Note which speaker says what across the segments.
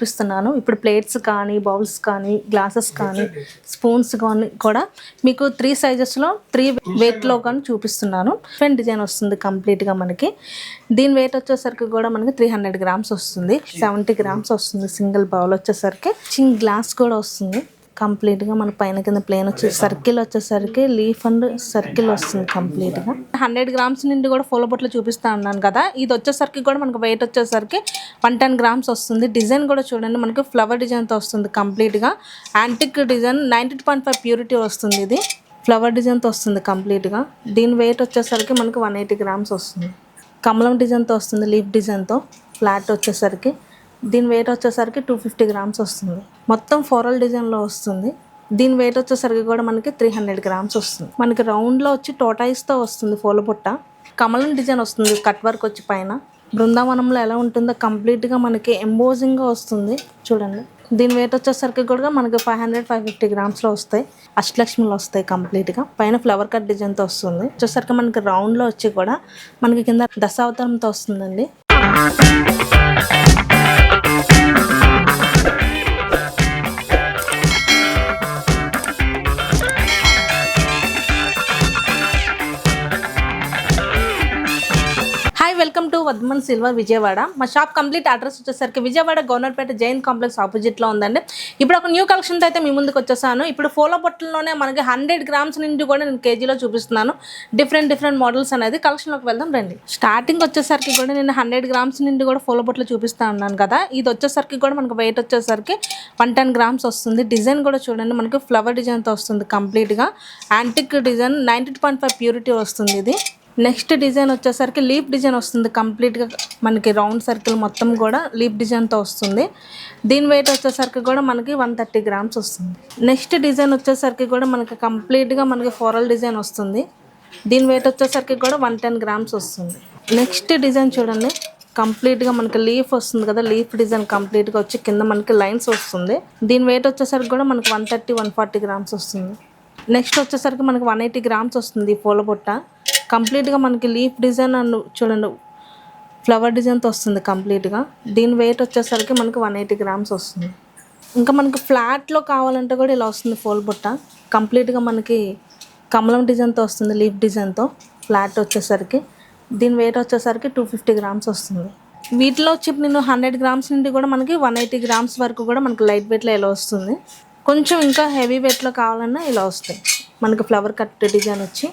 Speaker 1: చూపిస్తున్నాను. ఇప్పుడు ప్లేట్స్ కానీ బౌల్స్ కానీ గ్లాసెస్ కానీ స్పూన్స్ కానీ కూడా మీకు త్రీ సైజెస్లో త్రీ వెయిట్లో కానీ చూపిస్తున్నాను. డిఫరెంట్ డిజైన్ వస్తుంది కంప్లీట్గా మనకి. దీని వెయిట్ వచ్చేసరికి కూడా మనకి త్రీ హండ్రెడ్ గ్రామ్స్ వస్తుంది. సెవెంటీ గ్రామ్స్ వస్తుంది సింగిల్ బౌల్ వచ్చేసరికి. చిన్న గ్లాస్ కూడా వస్తుంది. కంప్లీట్గా మన పైన కింద ప్లేన్ వచ్చి సర్కిల్ వచ్చేసరికి లీఫ్ అండ్ సర్కిల్ వస్తుంది కంప్లీట్గా. హండ్రెడ్ గ్రామ్స్ నుండి కూడా పూల బొట్లు చూపిస్తా ఉన్నాను కదా. ఇది వచ్చేసరికి కూడా మనకు వెయిట్ వచ్చేసరికి వన్ టెన్ గ్రామ్స్ వస్తుంది. డిజైన్ కూడా చూడండి మనకి ఫ్లవర్ డిజైన్తో వస్తుంది కంప్లీట్గా. Antique design ninety point five purity వస్తుంది ఇది. ఫ్లవర్ డిజైన్తో వస్తుంది కంప్లీట్గా. దీని వెయిట్ వచ్చేసరికి మనకి వన్ ఎయిటీ గ్రామ్స్ వస్తుంది. కమలం డిజైన్తో వస్తుంది లీఫ్ డిజైన్తో. ఫ్లాట్ వచ్చేసరికి దీని వెయిట్ వచ్చేసరికి టూ ఫిఫ్టీ గ్రామ్స్ వస్తుంది. మొత్తం ఫోరల్ డిజైన్లో వస్తుంది. దీని వెయిట్ వచ్చేసరికి కూడా మనకి త్రీ హండ్రెడ్ గ్రామ్స్ వస్తుంది. మనకి రౌండ్లో వచ్చి టోటాయిస్తో వస్తుంది పూల బుట్ట. కమలం డిజైన్ వస్తుంది కట్ వర్క్ వచ్చి పైన. బృందావనంలో ఎలా ఉంటుందో కంప్లీట్గా మనకి ఎంబోజింగ్గా వస్తుంది. చూడండి. దీని వెయిట్ వచ్చేసరికి కూడా మనకి ఫైవ్ హండ్రెడ్ ఫైవ్ ఫిఫ్టీ గ్రామ్స్లో వస్తాయి. అష్టలక్ష్మిలో వస్తాయి కంప్లీట్గా పైన ఫ్లవర్ కట్ డిజైన్తో వస్తుంది. వచ్చేసరికి మనకి రౌండ్లో వచ్చి కూడా మనకి కింద దశావతారంతో వస్తుందండి. వద్మన్ సిల్వర్ విజయవాడ. మా షాప్ కంప్లీట్ అడ్రస్ వచ్చేసరికి విజయవాడ గవర్నర్పేట జైన్ కాంప్లెక్స్ ఆపోజిట్లో ఉందండి. ఇప్పుడు ఒక న్యూ కలెక్షన్తో అయితే మీ ముందుకు వచ్చేసాను. ఇప్పుడు ఫోలో బొట్టల్లోనే మనకి హండ్రెడ్ గ్రామ్స్ నుండి కూడా నేను కేజీలో చూపిస్తున్నాను. డిఫరెంట్ డిఫరెంట్ మోడల్స్ అనేది కలెక్షన్లోకి వెళ్దాం రండి. స్టార్టింగ్ వచ్చేసరికి కూడా నేను హండ్రెడ్ గ్రామ్స్ నుండి కూడా ఫోలో బొట్టలు చూపిస్తా ఉన్నాను కదా. ఇది వచ్చేసరికి కూడా మనకి వెయిట్ వచ్చేసరికి వన్ టెన్ గ్రామ్స్ వస్తుంది. డిజైన్ కూడా చూడండి మనకి ఫ్లవర్ డిజైన్తో వస్తుంది కంప్లీట్గా. Antique design ninety point five purity వస్తుంది ఇది. నెక్స్ట్ డిజైన్ వచ్చేసరికి లీఫ్ డిజైన్ వస్తుంది కంప్లీట్గా. మనకి రౌండ్ సర్కిల్ మొత్తం కూడా లీఫ్ డిజైన్తో వస్తుంది. దీని వెయిట్ వచ్చేసరికి కూడా మనకి వన్ థర్టీ గ్రామ్స్ వస్తుంది. నెక్స్ట్ డిజైన్ వచ్చేసరికి కూడా మనకి కంప్లీట్గా మనకి ఫోరల్ డిజైన్ వస్తుంది. దీని వెయిట్ వచ్చేసరికి కూడా వన్ టెన్ గ్రామ్స్ వస్తుంది. నెక్స్ట్ డిజైన్ చూడండి. కంప్లీట్గా మనకి లీఫ్ వస్తుంది కదా లీఫ్ డిజైన్ కంప్లీట్గా వచ్చి కింద మనకి లైన్స్ వస్తుంది. దీని వెయిట్ వచ్చేసరికి కూడా మనకి one thirty one forty grams వస్తుంది. నెక్స్ట్ వచ్చేసరికి మనకి వన్ ఎయిటీ గ్రామ్స్ వస్తుంది పూల బుట్ట. కంప్లీట్గా మనకి లీఫ్ డిజైన్ అండ్ చూడండి. ఫ్లవర్ డిజైన్తో వస్తుంది కంప్లీట్గా. దీని వెయిట్ వచ్చేసరికి మనకి వన్ ఎయిటీ గ్రామ్స్ వస్తుంది. ఇంకా మనకి ఫ్లాట్లో కావాలంటే కూడా ఇలా వస్తుంది ఫోల్ బుట్ట. కంప్లీట్గా మనకి కమలం డిజైన్తో వస్తుంది లీఫ్ డిజైన్తో ఫ్లాట్ వచ్చేసరికి. దీని వెయిట్ వచ్చేసరికి టూ ఫిఫ్టీ గ్రామ్స్ వస్తుంది. వీటిలో వచ్చి నేను హండ్రెడ్ గ్రామ్స్ నుండి కూడా మనకి వన్ ఎయిటీ గ్రామ్స్ వరకు కూడా మనకి లైట్ వెయిట్లో ఇలా వస్తుంది. కొంచెం ఇంకా హెవీ వెయిట్లో కావాలన్నా ఇలా వస్తాయి. మనకి ఫ్లవర్ కట్ డిజైన్ వచ్చి.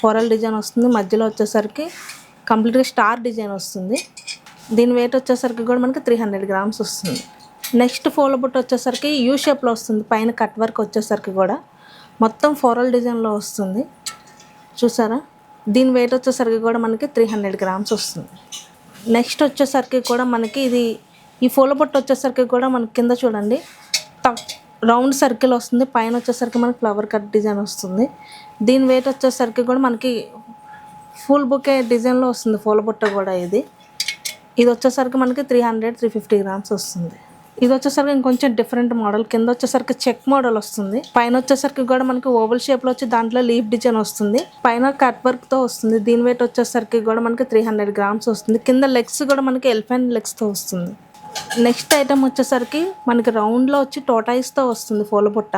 Speaker 1: ఫోరల్ డిజైన్ వస్తుంది మధ్యలో వచ్చేసరికి కంప్లీట్గా స్టార్ డిజైన్ వస్తుంది. దీని వెయిట్ వచ్చేసరికి కూడా మనకి త్రీ హండ్రెడ్ గ్రామ్స్ వస్తుంది. నెక్స్ట్ ఫోలో బుట్ట వచ్చేసరికి యూ షేప్లో వస్తుంది పైన కట్ వర్క్ వచ్చేసరికి కూడా. మొత్తం ఫోరల్ డిజైన్లో వస్తుంది. చూసారా? దీని వెయిట్ వచ్చేసరికి కూడా మనకి త్రీ హండ్రెడ్ గ్రామ్స్ వస్తుంది. నెక్స్ట్ వచ్చేసరికి కూడా మనకి ఇది ఈ పూల బొట్టు వచ్చేసరికి కూడా మనకి కింద చూడండి రౌండ్ సర్కిల్ వస్తుంది పైన వచ్చేసరికి మనకి ఫ్లవర్ కట్ డిజైన్ వస్తుంది. దీని వెయిట్ వచ్చేసరికి కూడా మనకి ఫుల్ బుకే డిజైన్లో వస్తుంది పూల బుట్ట కూడా ఇది. ఇది వచ్చేసరికి మనకి three hundred three fifty grams వస్తుంది. ఇది వచ్చేసరికి ఇంకొంచెం డిఫరెంట్ మోడల్ కింద వచ్చేసరికి చెక్ మోడల్ వస్తుంది. పైన వచ్చేసరికి కూడా మనకి ఓవల్ షేప్లో వచ్చి దాంట్లో లీఫ్ డిజైన్ వస్తుంది. పైన కట్ వర్క్తో వస్తుంది. దీని వెయిట్ వచ్చేసరికి కూడా మనకి త్రీ హండ్రెడ్ గ్రామ్స్ వస్తుంది. కింద లెగ్స్ కూడా మనకి ఎలిఫెంట్ లెగ్స్తో వస్తుంది. నెక్స్ట్ ఐటమ్ వచ్చేసరికి మనకి రౌండ్లో వచ్చి టోటాయిస్తో వస్తుంది పూలబుట్ట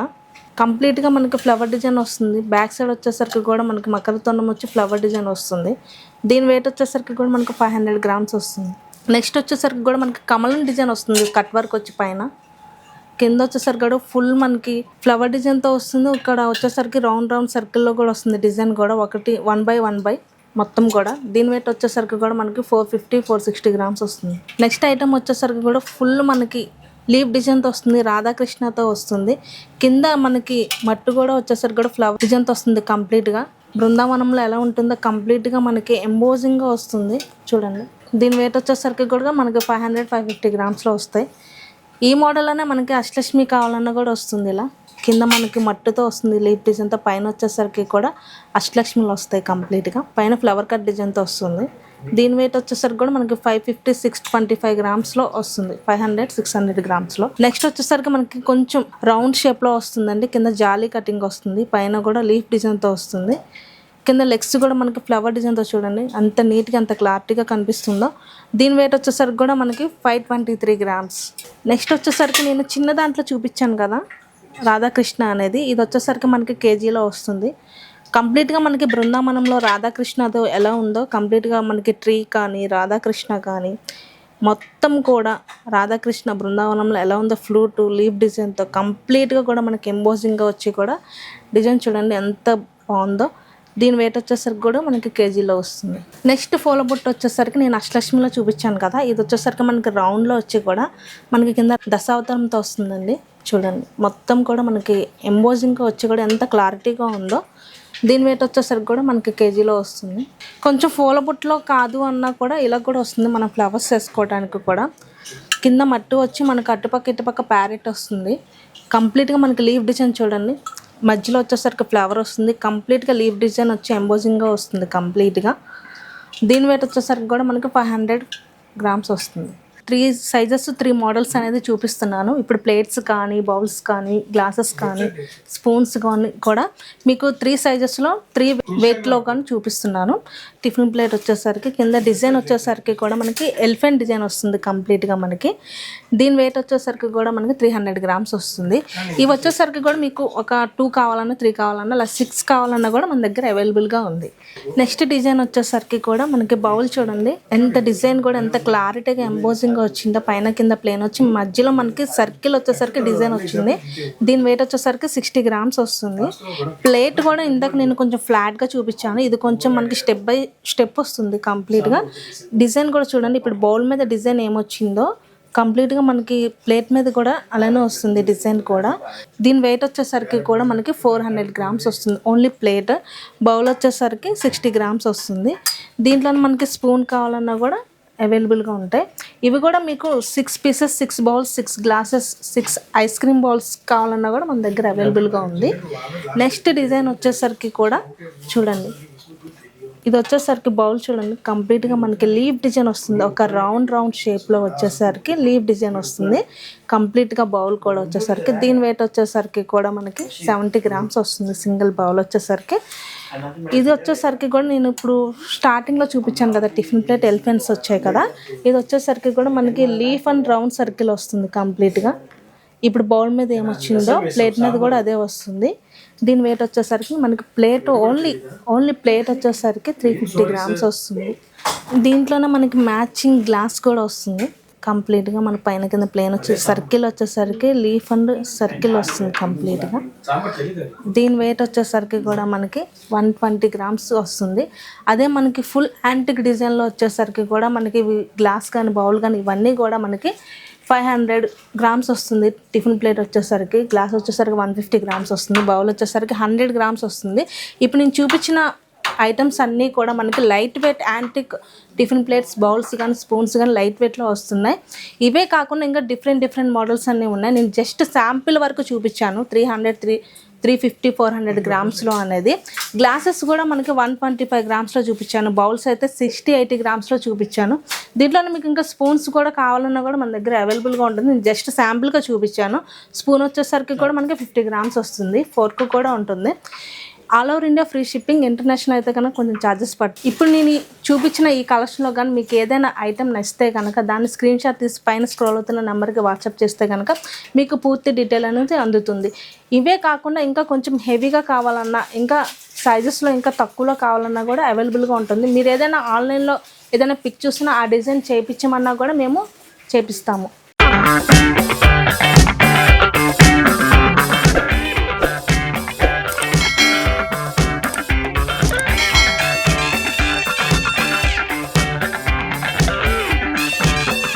Speaker 1: కంప్లీట్గా మనకి ఫ్లవర్ డిజైన్ వస్తుంది. బ్యాక్ సైడ్ వచ్చేసరికి కూడా మనకి మకర తొండం వచ్చి ఫ్లవర్ డిజైన్ వస్తుంది. దీని వెయిట్ వచ్చేసరికి కూడా మనకి ఫైవ్ హండ్రెడ్ గ్రామ్స్ వస్తుంది. నెక్స్ట్ వచ్చేసరికి కూడా మనకి కమలం డిజైన్ వస్తుంది కట్ వర్క్ వచ్చి పైన. కింద వచ్చేసరికి కూడా ఫుల్ మనకి ఫ్లవర్ డిజైన్తో వస్తుంది. ఇక్కడ వచ్చేసరికి రౌండ్ రౌండ్ సర్కిల్లో కూడా వస్తుంది డిజైన్ కూడా. ఒకటి వన్ బై వన్ బై మొత్తం కూడా. దీని వెయిట్ వచ్చేసరికి కూడా మనకి four fifty four sixty grams వస్తుంది. నెక్స్ట్ ఐటమ్ వచ్చేసరికి కూడా ఫుల్ మనకి లీఫ్ డిజైన్తో వస్తుంది రాధాకృష్ణతో వస్తుంది. కింద మనకి మట్టు కూడా వచ్చేసరికి కూడా ఫ్లవర్ డిజైన్తో వస్తుంది కంప్లీట్గా బృందావనంలో ఎలా ఉంటుందో కంప్లీట్గా మనకి ఎంబోజింగ్గా వస్తుంది. చూడండి. దీని వెయిట్ వచ్చేసరికి కూడా మనకి ఫైవ్ హండ్రెడ్ ఫైవ్ ఫిఫ్టీ గ్రామ్స్లో వస్తాయి. ఈ మోడల్లోనే మనకి అష్టలక్ష్మి కావాలన్నా కూడా వస్తుంది ఇలా. కింద మనకి మట్టితో వస్తుంది లీఫ్ డిజైన్తో పైన వచ్చేసరికి కూడా అష్టలక్ష్మిలు వస్తాయి కంప్లీట్గా. పైన ఫ్లవర్ కట్ డిజైన్తో వస్తుంది. దీని వెయిట్ వచ్చేసరికి కూడా మనకి five fifty six twenty five గ్రామ్స్లో వస్తుంది. ఫైవ్ హండ్రెడ్ సిక్స్ హండ్రెడ్ గ్రామ్స్లో. నెక్స్ట్ వచ్చేసరికి మనకి కొంచెం రౌండ్ షేప్లో వస్తుందండి. కింద జాలీ కటింగ్ వస్తుంది. పైన కూడా లీఫ్ డిజైన్తో వస్తుంది. కింద లెగ్స్ కూడా మనకి ఫ్లవర్ డిజైన్తో చూడండి. అంత నీట్గా అంత క్లారిటీగా కనిపిస్తుందో. దీని వెయిట్ వచ్చేసరికి కూడా మనకి five twenty three grams next వచ్చేసరికి నేను చిన్న దాంట్లో చూపించాను కదా. రాధాకృష్ణ అనేది ఇది వచ్చేసరికి మనకి కేజీలో వస్తుంది. కంప్లీట్గా మనకి బృందావనంలో రాధాకృష్ణతో ఎలా ఉందో కంప్లీట్గా మనకి ట్రీ కానీ రాధాకృష్ణ కానీ మొత్తం కూడా రాధాకృష్ణ బృందావనంలో ఎలా ఉందో ఫ్లూట్ లీఫ్ డిజైన్తో కంప్లీట్గా కూడా మనకి ఎంబోజింగ్గా వచ్చి కూడా డిజైన్ చూడండి ఎంత బాగుందో. దీని వెయిట్ వచ్చేసరికి కూడా మనకి కేజీలో వస్తుంది. నెక్స్ట్ ఫోలో బుట్ట వచ్చేసరికి నేను అష్టలక్ష్మిలో చూపించాను కదా ఇది వచ్చేసరికి మనకి రౌండ్లో వచ్చి కూడా మనకి కింద దశావతారంతో వస్తుందండి. చూడండి. మొత్తం కూడా మనకి ఎంబోజింగ్గా వచ్చి కూడా ఎంత క్లారిటీగా ఉందో దీని వెయిట్ వచ్చేసరికి కూడా మనకి కేజీలో వస్తుంది. కొంచెం పూల బుట్టలో కాదు అన్నా కూడా ఇలా కూడా వస్తుంది మనం ఫ్లవర్స్ వేసుకోవడానికి కూడా. కింద మట్టి వచ్చి మనకు అటుపక్క ఇటుపక్క ప్యారెట్ వస్తుంది. కంప్లీట్గా మనకి లీవ్ డిజైన్ చూడండి. మధ్యలో వచ్చేసరికి ఫ్లవర్ వస్తుంది. కంప్లీట్గా లీవ్ డిజైన్ వచ్చి ఎంబోజింగ్గా వస్తుంది కంప్లీట్గా దీని వెయిట్ వచ్చేసరికి కూడా మనకి ఫైవ్ హండ్రెడ్ గ్రామ్స్ వస్తుంది. త్రీ సైజెస్ త్రీ మోడల్స్ అనేది చూపిస్తున్నాను. ఇప్పుడు ప్లేట్స్ కానీ బౌల్స్ కానీ గ్లాసెస్ కానీ స్పూన్స్ కానీ కూడా మీకు త్రీ సైజెస్లో త్రీ వెయిట్లో కానీ చూపిస్తున్నాను. టిఫిన్ ప్లేట్ వచ్చేసరికి కింద డిజైన్ వచ్చేసరికి కూడా మనకి ఎలిఫెంట్ డిజైన్ వస్తుంది కంప్లీట్గా మనకి. దీని వెయిట్ వచ్చేసరికి కూడా మనకి త్రీ హండ్రెడ్ గ్రామ్స్ వస్తుంది. ఇవి వచ్చేసరికి కూడా మీకు ఒక టూ కావాలన్నా త్రీ కావాలన్నా అలా సిక్స్ కావాలన్నా కూడా మన దగ్గర అవైలబుల్గా ఉంది. నెక్స్ట్ డిజైన్ వచ్చేసరికి కూడా మనకి బౌల్ చూడండి. ఎంత డిజైన్ కూడా ఎంత క్లారిటీగా ఎంబోజింగ్గా వచ్చిందో పైన కింద ప్లేన్ వచ్చి మధ్యలో మనకి సర్కిల్ వచ్చేసరికి డిజైన్ వచ్చింది. దీని వెయిట్ వచ్చేసరికి సిక్స్టీ గ్రామ్స్ వస్తుంది. ప్లేట్ కూడా ఇందాక నేను కొంచెం ఫ్లాట్గా చూపించాను. ఇది కొంచెం మనకి స్టెప్ బై స్టెప్ వస్తుంది కంప్లీట్గా డిజైన్ కూడా చూడండి ఇప్పుడు బౌల్ మీద డిజైన్ ఏమొచ్చిందో కంప్లీట్గా మనకి ప్లేట్ మీద కూడా అలానే వస్తుంది డిజైన్ కూడా. దీని వెయిట్ వచ్చేసరికి కూడా మనకి ఫోర్ హండ్రెడ్ గ్రామ్స్ వస్తుంది. ఓన్లీ ప్లేట్ బౌల్ వచ్చేసరికి సిక్స్టీ గ్రామ్స్ వస్తుంది. దీంట్లో మనకి స్పూన్ కావాలన్నా కూడా అవైలబుల్గా ఉంటాయి. ఇవి కూడా మీకు six pieces six bowls six glasses six ice cream bowls కావాలన్నా కూడా మన దగ్గర అవైలబుల్గా ఉంది. నెక్స్ట్ డిజైన్ వచ్చేసరికి కూడా చూడండి. ఇది వచ్చేసరికి బౌల్ చూడండి. కంప్లీట్గా మనకి లీవ్ డిజైన్ వస్తుంది. ఒక రౌండ్ రౌండ్ షేప్లో వచ్చేసరికి లీవ్ డిజైన్ వస్తుంది. కంప్లీట్గా బౌల్ కూడా వచ్చేసరికి. దీని వెయిట్ వచ్చేసరికి కూడా మనకి సెవెంటీ గ్రామ్స్ వస్తుంది. సింగిల్ బౌల్ వచ్చేసరికి. ఇది వచ్చేసరికి కూడా నేను ఇప్పుడు స్టార్టింగ్లో చూపించాను కదా టిఫిన్ ప్లేట్ ఎలిఫెంట్స్ వచ్చాయి కదా. ఇది వచ్చేసరికి కూడా మనకి లీఫ్ అండ్ రౌండ్ సర్కిల్ వస్తుంది కంప్లీట్గా ఇప్పుడు బౌల్ మీద ఏమొచ్చిందో ప్లేట్ మీద కూడా అదే వస్తుంది. దీని వెయిట్ వచ్చేసరికి మనకి ప్లేట్ ఓన్లీ ఓన్లీ ప్లేట్ వచ్చేసరికి త్రీ ఫిఫ్టీ గ్రామ్స్ వస్తుంది. దీంట్లోనే మనకి మ్యాచింగ్ గ్లాస్ కూడా వస్తుంది. కంప్లీట్గా మన పైన కింద ప్లేన్ వచ్చి సర్కిల్ వచ్చేసరికి లీఫ్ అండ్ సర్కిల్ వస్తుంది కంప్లీట్గా దీని వెయిట్ వచ్చేసరికి కూడా మనకి వన్ ట్వంటీ గ్రామ్స్ వస్తుంది. అదే మనకి ఫుల్ యాంటిక్ డిజైన్లో వచ్చేసరికి కూడా మనకి గ్లాస్ కానీ బౌల్ కానీ ఇవన్నీ కూడా మనకి ఫైవ్ హండ్రెడ్ గ్రామ్స్ వస్తుంది టిఫిన్ ప్లేట్ వచ్చేసరికి గ్లాస్ వచ్చేసరికి వన్ ఫిఫ్టీ గ్రామ్స్ వస్తుంది బౌల్ వచ్చేసరికి హండ్రెడ్ గ్రామ్స్ వస్తుంది. ఇప్పుడు నేను చూపించిన ఐటమ్స్ అన్నీ కూడా మనకి light weight antique tiffin plates bowls కానీ స్పూన్స్ కానీ లైట్ వెయిట్లో వస్తున్నాయి. ఇవే కాకుండా ఇంకా డిఫరెంట్ డిఫరెంట్ మోడల్స్ అన్నీ ఉన్నాయి. నేను జస్ట్ శాంపిల్ వరకు చూపించాను. Three hundred three three fifty four hundred గ్రామ్స్లో అనేది. గ్లాసెస్ కూడా మనకి వన్ ట్వంటీ ఫైవ్ గ్రామ్స్లో చూపించాను. బౌల్స్ అయితే సిక్స్టీ ఎయిటీ గ్రామ్స్లో చూపించాను. దీంట్లోనే మీకు ఇంకా స్పూన్స్ కూడా కావాలన్నా కూడా మన దగ్గర అవైలబుల్గా ఉంటుంది. నేను జస్ట్ శాంపుల్గా చూపించాను. స్పూన్ వచ్చేసరికి కూడా మనకి ఫిఫ్టీ గ్రామ్స్ వస్తుంది. ఫోర్క్ కూడా ఉంటుంది. All over India free shipping international అయితే కనుక కొంచెం ఛార్జెస్ పడుతుంది ఇప్పుడు నేను చూపించిన ఈ కలెక్షన్లో కానీ మీకు ఏదైనా ఐటెం నచ్చితే కనుక దాన్ని స్క్రీన్ షాట్ తీసి పైన స్క్రోల్ అవుతున్న నెంబర్కి వాట్సాప్ చేస్తే కనుక మీకు పూర్తి డీటెయిల్ అనేది అందుతుంది. ఇవే కాకుండా ఇంకా కొంచెం హెవీగా కావాలన్నా ఇంకా సైజెస్లో ఇంకా తక్కువలో కావాలన్నా కూడా అవైలబుల్గా ఉంటుంది. మీరు ఏదైనా ఆన్లైన్లో ఏదైనా పిక్ చూసినా ఆ డిజైన్ చేయించమన్నా కూడా మేము చేపిస్తాము.